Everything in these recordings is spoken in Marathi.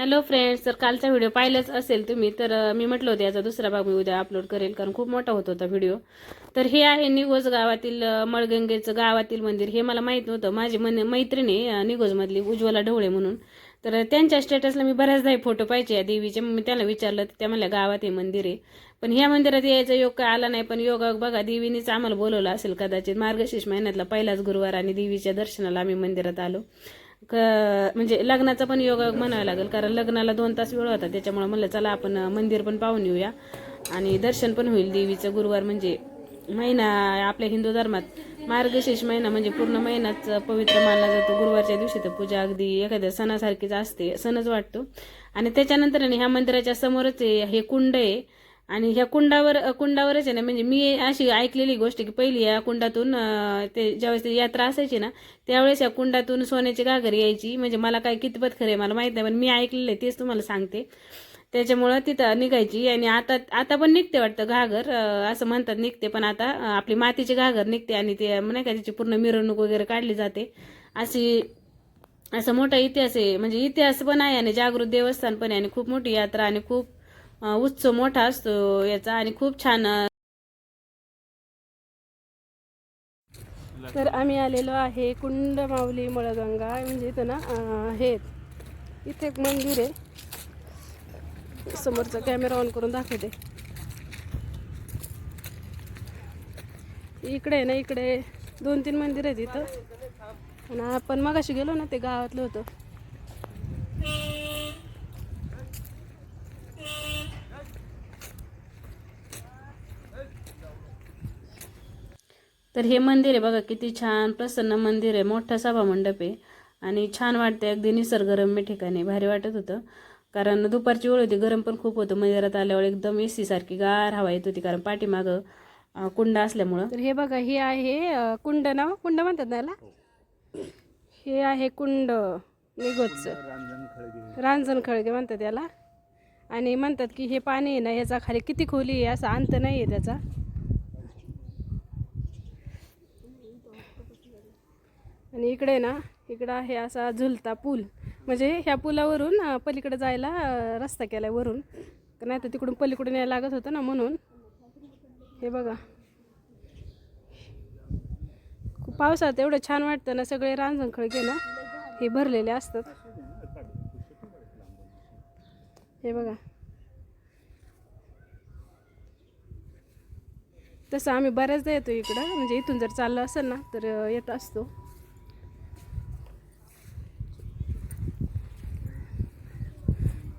हॅलो फ्रेंड्स तर कालचा व्हिडिओ पाहिलाच असेल तुम्ही तर मी म्हटलं होतं याचा दुसरा भाग मी उद्या अपलोड करेल कारण खूप मोठा होत होता व्हिडिओ तर हे आहे निगोज गावातील मळगंगेचं गावातील मंदिर. हे मला माहीत नव्हतं. माझी मन मैत्रिणी निगोजमधली उज्ज्वला ढवळे म्हणून. तर त्यांच्या स्टेटसला मी बऱ्याचदा फोटो पाहिजे या देवीचे. मी त्याला विचारलं तर त्या म्हणल्या गावात हे मंदिर आहे. पण ह्या मंदिरात यायचा योग काय आला नाही पण योग बघा देवीनेच आम्हाला बोलवलं असेल कदाचित. मार्गशीर्ष महिन्यातला पहिलाच गुरुवार आणि देवीच्या दर्शनाला आम्ही मंदिरात आलो. क म्हणजे लग्नाचा पण योग म्हणावं लागेल कारण लग्नाला दोन तास वेळ होता त्याच्यामुळे म्हणलं चला आपण मंदिर पण पाहून येऊया. आणि दर्शन पण होईल देवीचं गुरुवार म्हणजे महिना आपल्या हिंदू धर्मात मार्गशीर्ष महिना म्हणजे पूर्ण महिनाच पवित्र मानला जातो. गुरुवारच्या दिवशी तर पूजा अगदी एखाद्या सणासारखीच असते सणच वाटतो. आणि त्याच्यानंतर ह्या मंदिराच्या समोरच आहे, हे कुंड आहे. आणि ह्या कुंडावर कुंडावरच आहे ना म्हणजे मी अशी ऐकलेली गोष्ट की पहिली या कुंडातून ते ज्यावेळेस ती यात्रा असायची ना त्यावेळेस या कुंडातून सोन्याची घागर यायची. म्हणजे मला काय कितपत खरं आहे मला माहीत नाही पण मी ऐकलेलं आहे तेच तुम्हाला सांगते. त्याच्यामुळं तिथं निघायची आणि आता आता पण निघते वाटतं घागर असं म्हणतात निघते पण आता आपली मातीची घागर निघते आणि ते नाही का त्याची पूर्ण मिरवणूक वगैरे काढली जाते. अशी असं मोठा इतिहास आहे म्हणजे इतिहास पण आहे आणि जागृत देवस्थान पण आहे आणि खूप मोठी यात्रा आणि खूप उच्च उत्सव मोठा असतो याचा आणि खूप छान तर आम्ही आलेलो आहे कुंड माऊली मळगंगा म्हणजे इथं ना हे इथे एक मंदिर आहे. समोरचा कॅमेरा ऑन करून दाखवते. इकडे आहे ना इकडे दोन तीन मंदिर आहेत इथं. आणि आपण मगाशी गेलो ना ते गावातलं होतं. तर हे मंदिर आहे बघा किती छान प्रसन्न मंदिर आहे मोठा सभा मंडप आहे आणि छान वाटते अगदी निसर्गरम्य ठिकाणी भारी वाटत होतं. कारण दुपारची वेळ होती गरम पण खूप होतं मंदिरात आल्यावर एकदम ए सारखी गार हवा येत होती कारण पाठीमागं कुंड असल्यामुळं. तर हे बघा हे आहे कुंड ना कुंड म्हणतात ना याला? हे आहे कुंड निघोच. रांजण खळगे म्हणतात याला. आणि म्हणतात की हे पाणी आहे ना याचा खाली किती खोली आहे असा अंत नाही आहे त्याचा. आणि इकडे ना इकडं आहे असा झुलता पूल. म्हणजे ह्या पुलावरून पलीकडे जायला रस्ता केला आहे वरून. नाही तर तिकडून पलीकडून यायला लागत होतं ना म्हणून. हे बघा. पावसात एवढं छान वाटतं ना सगळे रांजण ना हे भरलेले असतात. हे बघा. तसं आम्ही बऱ्याचदा येतो इकडं. म्हणजे इथून जर चाललं असेल ना तर येत असतो.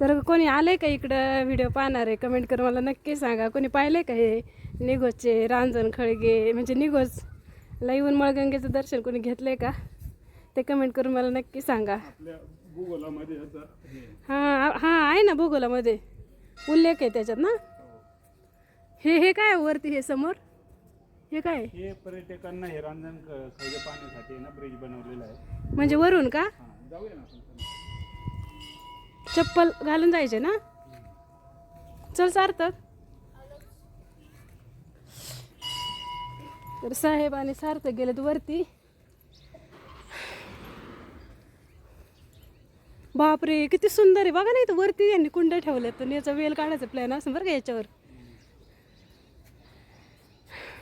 तर कोणी आलंय का इकडं? व्हिडिओ पाहणार आहे. कमेंट करून मला नक्की सांगा. कोणी पाहिलंय का हे? निगोजचे रांजण खळगे म्हणजे निगोज लाईव्हन मळगंगेचं दर्शन कोणी घेतलंय का? ते कमेंट करून मला नक्की सांगा. हां हां आहे ना भूगोलामध्ये. उल्लेख आहे त्याच्यात ना? हे हे काय वरती हे समोर? हे काय? हे पर्यटकांना हे रांजण पाहण्यासाठी ना ब्रिज बनवलेला आहे. म्हणजे वरून का? हा, जाऊया ना चप्पल घालून जायचे ना? चल सार्थक. तर साहेब आणि सार्थक गेलेत वरती. बापरे किती सुंदर आहे. बघा ना इथं वरती यांनी कुंड ठेवल्यात तर याचा वेल काढायचा प्लॅन असं बरं का याच्यावर.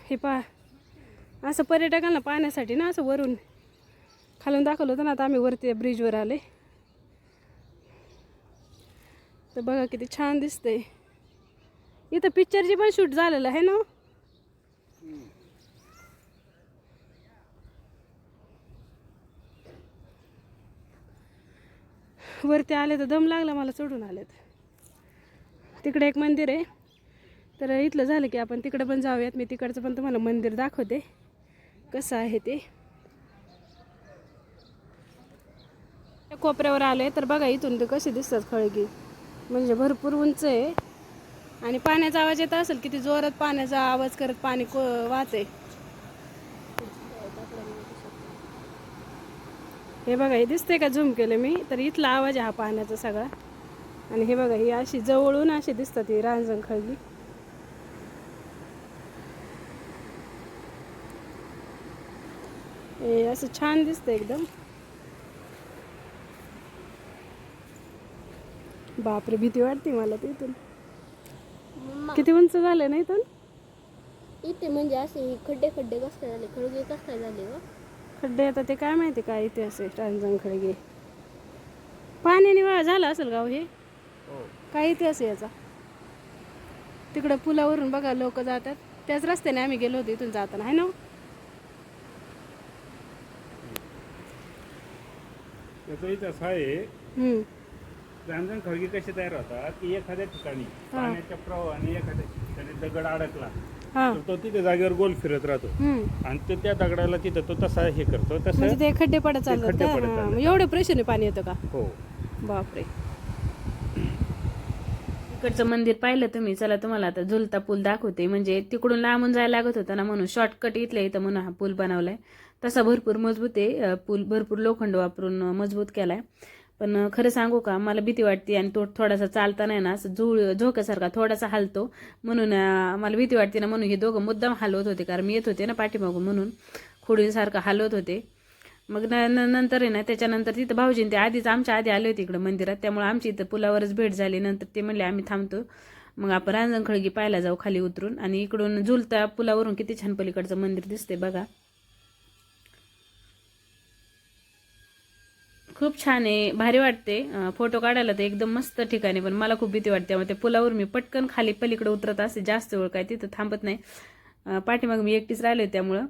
हे पा असं पर्यटकांना पाहण्यासाठी ना असं वरून. खालून दाखवलं होतं ना आता आम्ही वरती ब्रिजवर आले तर बघा किती छान दिसतंय. इथं पिक्चरची पण शूट झालेलं आहे ना? वरती आले तर दम लागला मला चढून आलेत. तिकडे एक मंदिर आहे. तर इथलं झालं की आपण तिकडे पण जाऊयात. मी तिकडचं पण तुम्हाला मंदिर दाखवते. कसं आहे ते? त्या कोपऱ्यावर आले तर बघा इथून ते कसे दिसतात खळगी. म्हणजे भरपूर उंच आहे. आणि पाण्याचा आवाज येत असेल किती जोरात पाण्याचा आवाज करत पाणी को वाहते हे बघा हे दिसते का झूम केलं मी? तर इथला आवाज आहे हा पाण्याचा सगळा. आणि हे बघा ही अशी जवळून अशी दिसतात ही रांजण खळगी. हे असं छान दिसतं एकदम. बापरे भीती वाटते मला ते इथून. मम्मा किती उंच झालं ना इथून? इथे म्हणजे असे हे खड्डे खड्डे कसं काय झाले? खडगे कसं काय झाले ग खड्डे आता ते काय माहिती काय इथे असे रांजण खडगे पाण्याने वा झालं असेल गाव हे? काय इतिहास आहे याचा? तिकडं पुलावरून बघा लोक जातात. त्याच रस्त्याने आम्ही गेलो होतो इथून जाताना आहे ना हो? त्याचा इतिहास आहे. हम्म. रांजण खळगे कसे तयार होतात? की एखाद्या ठिकाणी पाण्याच्या प्रवाहाने एखाद्या ठिकाणी दगड अडकला तर तो तिथे जागेवर गोल फिरत राहतो. आणि तो त्या दगडाला तिथं तो तसा हे करतो म्हणजे तसं ते खड्डे पडत चालतात हा, एवढं प्रेशरने पाणी येतं का? हो. बापरे. इकडचं मंदिर पाहिलं तुम्ही चला तुम्हाला आता झुलता पूल दाखवते. म्हणजे तिकडून लांबून जायला लागत होता ना म्हणून शॉर्टकट इथल्या इथं म्हणून हा पूल बनवलाय. तसा भरपूर मजबूत आहे. पूल भरपूर लोखंड वापरून मजबूत केलाय. पण खरं सांगू का मला भीती वाटते आणि तो थोडासा चालताना आहे ना असं झुळ झोक्यासारखा थोडासा हलतो. म्हणून मला भीती वाटते ना म्हणून हे दोघं मुद्दाम हलवत होते कारण मी येत होते ना पाठीमागून म्हणून. खुडीसारखं हलवत होते. मग न नंतर आहे ना त्याच्यानंतर तिथं भाऊजीन ते आधीच आमच्या आधी आले होते इकडं मंदिरात. त्यामुळे आमची इथं पुलावरच भेट झाली. नंतर ते म्हणले आम्ही थांबतो. मग आपण रांजण खळगी पाहायला जाऊ खाली उतरून. आणि इकडून झुलता पुलावरून किती छान पलीकडचं मंदिर दिसते बघा. खूप छान आहे भारी वाटते. फोटो काढायला तर एकदम मस्त ठिकाणी पण मला खूप भीती वाटते. त्यामुळे पुलावर मी पटकन खाली पलीकडे उतरत असते जास्त वेळ काय तिथं थांबत नाही. अं, पाठीमाग मी एकटीच राहिले त्यामुळं.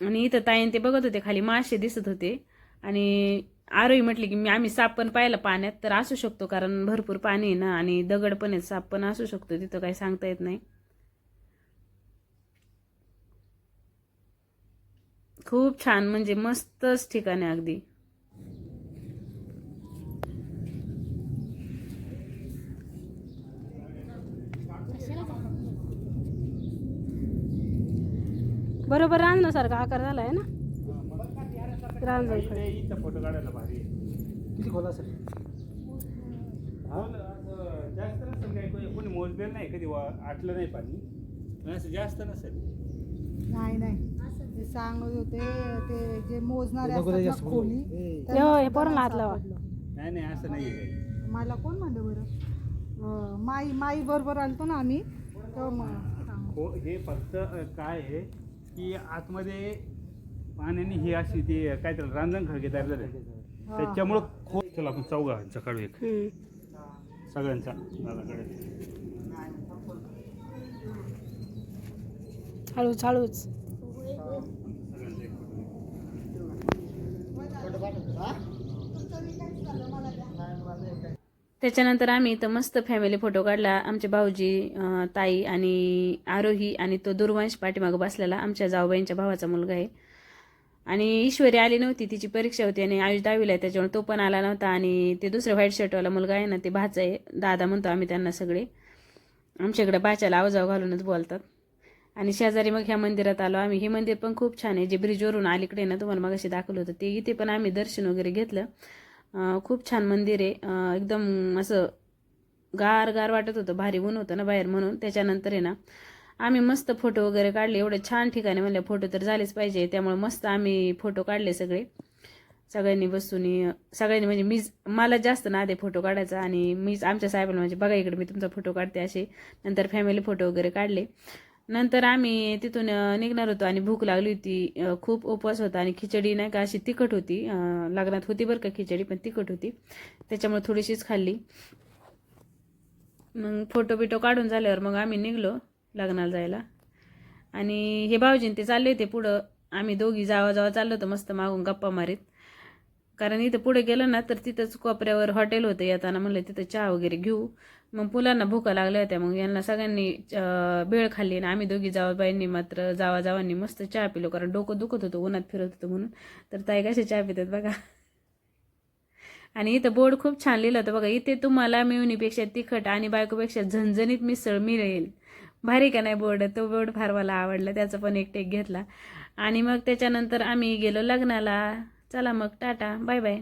आणि इथं ताईन ते बघत होते खाली मासे दिसत होते. आणि आरोही म्हटली की मी आम्ही साप पण पाहिला पाण्यात तर असू शकतो कारण भरपूर पाणी आहे ना आणि दगड पण आहेत साप पण असू शकतो तिथं काही सांगता येत नाही. खूप छान म्हणजे मस्तच ठिकाण आहे अगदी. बरोबर रांजण्यासारखा आकार झाला आहे ना? रांजण फोटो काढायला भारी. किती खोल असेल? जास्त नसेल काही कोणी- मोजलेलं नाही कधी आटलं नाही पाणी. असं जास्त नसेल. नाही नाही. ते सांगत होते ते जे मोजणारे असतात ना खोली हो, नाही हात लावा. नाही नाही असं नाही मला कोण म्हणलं बरं? माई माई बरोबर आलतो ना आम्ही सांग. हो हे फक्त काय आहे? की आतमध्ये पाण्याने ही अशी ती काय त्याला रांजण खळगे तयार झाले त्याच्यामुळं खूप चला आपण चौघांचा काढू एक. सगळ्यांचा दादाकडे. हळूच हळूच सगळ्यांचा एक photo. त्याच्यानंतर आम्ही इथं मस्त फॅमिली फोटो काढला. आमचे भाऊजी ताई आणि आरोही आणि तो दुर्वंश पाठीमागं बसलेला आमच्या जाऊबाईंच्या भावाचा मुलगा आहे. आणि ईश्वरी आली नव्हती तिची परीक्षा होती आणि आयुष दहावीला आहे त्याच्यामुळे तो पण आला नव्हता. आणि ते दुसरे व्हाईट शर्टवाला मुलगा आहे ना ते भाचा आहे. दादा म्हणतो आम्ही त्यांना सगळे. आमच्याकडे बाच्याला आवाजाव घालूनच बोलतात. आणि शेजारी मग ह्या मंदिरात आलो आम्ही. हे मंदिर पण खूप छान आहे. जे ब्रिजवरून अलीकडे ना तुम्हाला मग दाखवलं होतं ते इथे पण आम्ही दर्शन वगैरे घेतलं. खूप छान मंदिर आहे. एकदम असं गार गार वाटत होतं. भारी ऊन होतं ना बाहेर म्हणून. त्याच्यानंतर आहे ना आम्ही मस्त फोटो वगैरे काढले. एवढे छान ठिकाणी म्हणले फोटो तर झालेच पाहिजे. त्यामुळे मस्त आम्ही फोटो काढले सगळे. सगळ्यांनी बसून सगळ्यांनी म्हणजे मीच मला जास्त ना आधी फोटो काढायचा आणि मीच आमच्या साहेबांना म्हणजे बघा इकडे मी तुमचा फोटो काढते असे. नंतर फॅमिली फोटो वगैरे काढले. नंतर आम्ही तिथून निघणार होतो आणि भूक लागली होती. खूप उपवास होता आणि खिचडी नाही का अशी तिखट होती. लग्नात होती बरं का खिचडी पण तिखट होती. त्याच्यामुळे थोडीशीच खाल्ली. मग फोटो बिटो काढून झाल्यावर मग आम्ही निघलो लग्नाला जायला. आणि हे भाऊजीन ते चालले होते पुढं. आम्ही दोघी जावा जावा चाललो होतो मस्त मागून गप्पा मारीत. कारण इथं पुढे गेलं ना तर तिथंच कोपऱ्यावर हॉटेल होतं येताना म्हणलं तिथं चहा वगैरे घेऊ. मग मुलांना भुका लागल्या होत्या मग यांना सगळ्यांनी बेळ भेळ खाल्ली आणि आम्ही दोघी जावाबाईंनी मात्र जावा जावांनी मस्त चहा पिलो. कारण डोकं दुखत होतं उन्हात फिरत होतं म्हणून. तर ताई कशा चहा पितात बघा. आणि इथं बोर्ड खूप छान लिहिलं होतं बघा. इथे तुम्हाला मिळवणीपेक्षा तिखट आणि बायकोपेक्षा झणझणीत मिसळ मिळेल. भारी का नाही बोर्ड? तो बोर्ड फार मला आवडला. त्याचा पण एक टेक घेतला. आणि मग त्याच्यानंतर आम्ही गेलो लग्नाला. चला मग टाटा. Bye bye.